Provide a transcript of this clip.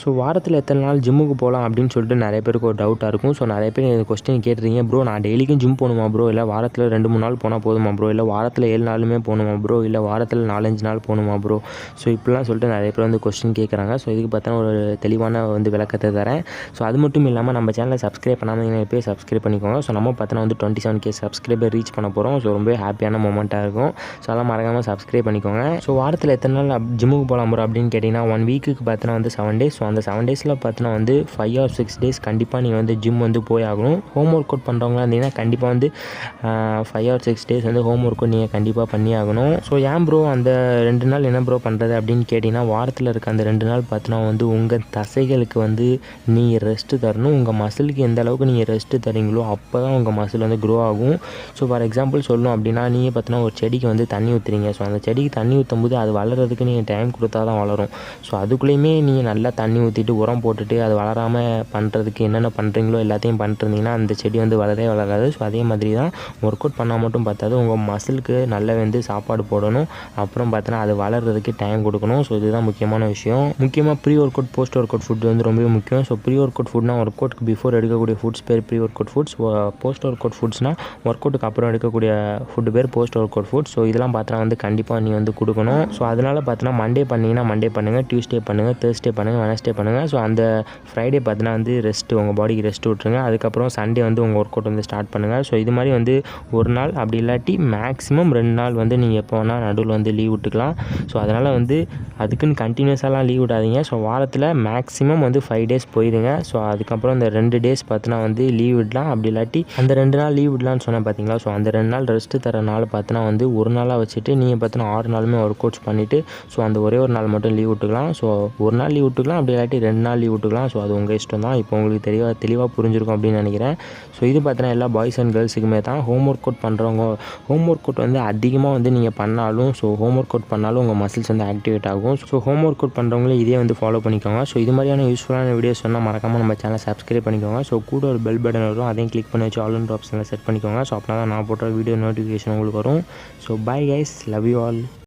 So வாரத்தில் எத்தனை நாள் ஜிம்முக்கு போகலாம் அப்படின்னு சொல்லிட்டு நிறைய பேருக்கு ஒரு டவுட்டாக இருக்கும். ஸோ நிறைய பேர் இந்த கொஸ்டின் கேட்டுருங்க ப்ரோ நான் டெய்லிக்கும் ஜிம் போகணுமா ப்ரோ இல்லை வாரத்தில் ரெண்டு மூணு நாள் போனால் போதுமா ப்ரோ இல்லை வாரத்தில் ஏழு நாளுமே போகணுமா ப்ரோ இல்லை வாரத்தில் நாலஞ்சு நாள் போகணுமா ப்ரோ ஸோ இப்படிலாம் சொல்லிட்டு நிறைய பேர் வந்து கொஸ்டின் கேட்குறாங்க. ஸோ இதுக்கு பார்த்தா ஒரு தெளிவான வந்து விளக்கத்தை தரேன். ஸோ அது மட்டும் இல்லாமல் நம்ம சேனலை சப்ஸ்கிரைப் பண்ணாமல் போய் சப்ஸ்கிரைப் பண்ணிக்கோங்க. ஸோ நம்ம பார்த்தோன்னா வந்து twenty seven K subscriber reach பண்ண போகிறோம் ஸோ ரொம்ப ஹாப்பியான மூமெண்ட்டாக இருக்கும். ஸோ அதெல்லாம் மறக்காமல் சப்ஸ்கிரைப் பண்ணிக்கோங்க. ஸோ வாரத்தில் எத்தனை நாள் ஜிம்முக்கு போகலாம் ப்ரோ அப்படின்னு கேட்டிங்கன்னா ஒன் வீக்குக்கு பார்த்தோன்னா வந்து செவன் டேஸ் ஸோ அந்த செவன் டேஸில் பார்த்தோன்னா வந்து ஃபைவ் ஆர் சிக்ஸ் டேஸ் கண்டிப்பாக நீங்கள் வந்து ஜிம் வந்து போய் ஆகணும். ஹோம் ஒர்க் அவுட் பண்ணுறவங்களா இருந்தீங்கன்னா கண்டிப்பாக வந்து ஃபைவ் ஆர் சிக்ஸ் டேஸ் வந்து ஹோம் ஒர்க் நீங்கள் கண்டிப்பாக பண்ணி ஆகணும். ஸோ ஏன் ப்ரோ அந்த ரெண்டு நாள் என்ன ப்ரோ பண்ணுறது அப்படின்னு கேட்டிங்கன்னா வாரத்தில் இருக்க அந்த ரெண்டு நாள் பார்த்தோன்னா வந்து உங்கள் தசைகளுக்கு வந்து நீங்கள் ரெஸ்ட்டு தரணும். உங்கள் மசிலுக்கு எந்த அளவுக்கு நீங்கள் ரெஸ்ட்டு தரீங்களோ அப்போ தான் உங்கள் மசில் வந்து க்ரோ ஆகும். ஸோ ஃபார் எக்ஸாம்பிள் சொல்லணும் அப்படின்னா நீங்கள் பார்த்தீங்கன்னா ஒரு செடிக்கு வந்து தண்ணி ஊற்றுறீங்க ஸோ அந்த செடிக்கு தண்ணி ஊற்றும் போது அது வளர்கிறதுக்கு நீங்கள் டைம் கொடுத்தா தான் வளரும். ஸோ அதுக்குள்ளேயுமே நீங்கள் நல்லா தண்ணி தண்ணி ஊற்றிட்டு உரம் போட்டுட்டு அது வளராமல் பண்ணுறதுக்கு என்னென்ன பண்ணுறீங்களோ எல்லாத்தையும் பண்ணிட்டுருந்தீங்கன்னா அந்த செடி வந்து வளரவே வளராது. ஸோ அதே மாதிரி தான் ஒர்க் அவுட் பண்ணால் மட்டும் பார்த்தாது உங்கள் மசிலுக்கு நல்லா வந்து சாப்பாடு போடணும். அப்புறம் பார்த்தோன்னா அது வளர்கிறதுக்கு டைம் கொடுக்கணும். ஸோ இதுதான் முக்கியமான விஷயம். முக்கியமாக pre workout post workout food வந்து ரொம்பவே முக்கியம். ஸோ ப்ரீ ஒர்க் அவுட் ஃபுட்னா ஒர்க் அவுட்க்கு பிஃபோர் எடுக்கக்கூடிய ஃபுட்ஸ் பேர் pre workout foods post workout ஃபுட்ஸ்னால் work அவுட்டுக்கு அப்புறம் எடுக்கக்கூடிய ஃபுட் பேர் post workout food so இதெல்லாம் பார்த்தா வந்து கண்டிப்பாக நீ வந்து கொடுக்கணும். ஸோ அதனால் பார்த்தோன்னா மண்டே பண்ணிங்கன்னா மண்டே பண்ணுங்கள் டியூஸ்டே பண்ணுங்கள் தேர்ஸ்டே பண்ணுங்கள் வெனஸ்டே பண்ணுங்கள் ஸோ அந்த ஃப்ரைடே பார்த்தீங்கன்னா வந்து ரெஸ்ட்டு உங்கள் பாடிக்கு ரெஸ்ட் விட்ருங்க அதுக்கப்புறம் சண்டே வந்து உங்கள் ஒர்க் அவுட் வந்து ஸ்டார்ட் பண்ணுங்கள் ஸோ இது மாதிரி வந்து ஒரு நாள் அப்படி இல்லாட்டி மேக்ஸிமம் ரெண்டு நாள் வந்து நீங்கள் எப்போ வேணால் நடுவில் வந்து லீவ் விட்டுக்கலாம். ஸோ அதனால் வந்து அதுக்குன்னு கண்டினியூஸாலாம் லீவ் விடாதீங்க. ஸோ வாரத்தில் மேக்ஸிமம் வந்து ஃபைவ் டேஸ் போயிடுங்க ஸோ அதுக்கப்புறம் இந்த ரெண்டு டேஸ் பார்த்தினா வந்து லீவ் விடலாம். அப்படி இல்லாட்டி அந்த ரெண்டு நாள் லீவ் விடலான்னு சொன்னேன் பார்த்தீங்களா ஸோ அந்த ரெண்டு நாள் ரெஸ்ட்டு தர நாள் பார்த்தினா வந்து ஒரு நாளாக வச்சுட்டு நீங்கள் பார்த்தினா ஆறு நாளுமே ஒர்க் அவுட்ஸ் பண்ணிவிட்டு ஸோ அந்த ஒரே ஒரு நாள் மட்டும் லீவ் விட்டுக்கலாம். ஸோ ஒரு நாள் லீவ் விட்டுக்கலாம். அப்படி இல்லாட்டி ரெண்டு நாள் லீவ் விட்டுக்கலாம். ஸோ அது உங்கள் இஷ்டம் தான் இப்போ உங்களுக்கு தெளிவாக தெளிவாக புரிஞ்சிருக்கும் அப்படின்னு நினைக்கிறேன். ஸோ இது பார்த்தீங்கன்னா எல்லா பாய்ஸ் அண்ட் கேர்ள்ஸுக்குமே தான் ஹோம் ஒர்க் அவுட் பண்ணுறவங்க ஹோம் ஒர்க் அவுட் வந்து அதிகமாக வந்து நீங்கள் பண்ணாலும் ஸோ ஹோம் ஒர்க் அவுட் பண்ணாலும் உங்கள் மசில்ஸ் வந்து ஆக்டிவேட் ஆகும். ஸோ ஹோம் ஒர்க் அவுட் பண்ணுறவங்களும் இதே வந்து ஃபாலோ பண்ணிக்கோங்க. ஸோ இது மாதிரியான யூஸ்ஃபுல்லான வீடியோஸ் சொன்னால் மறக்காமல் நம்ம சேனல் சப்ஸ்கிரைப் பண்ணிக்கோங்க. ஸோ கூட ஒரு பெல் பட்டன் வரும். அதையும் கிளிக் பண்ணி வச்சு ஆல் ஆப்ஷனில் செட் பண்ணிக்கோங்க. ஸோ அப்படின்னா தான் நான் போட்ட வீடியோ நோட்டிஃபிகேஷன் உங்களுக்கு வரும். So bye guys love you all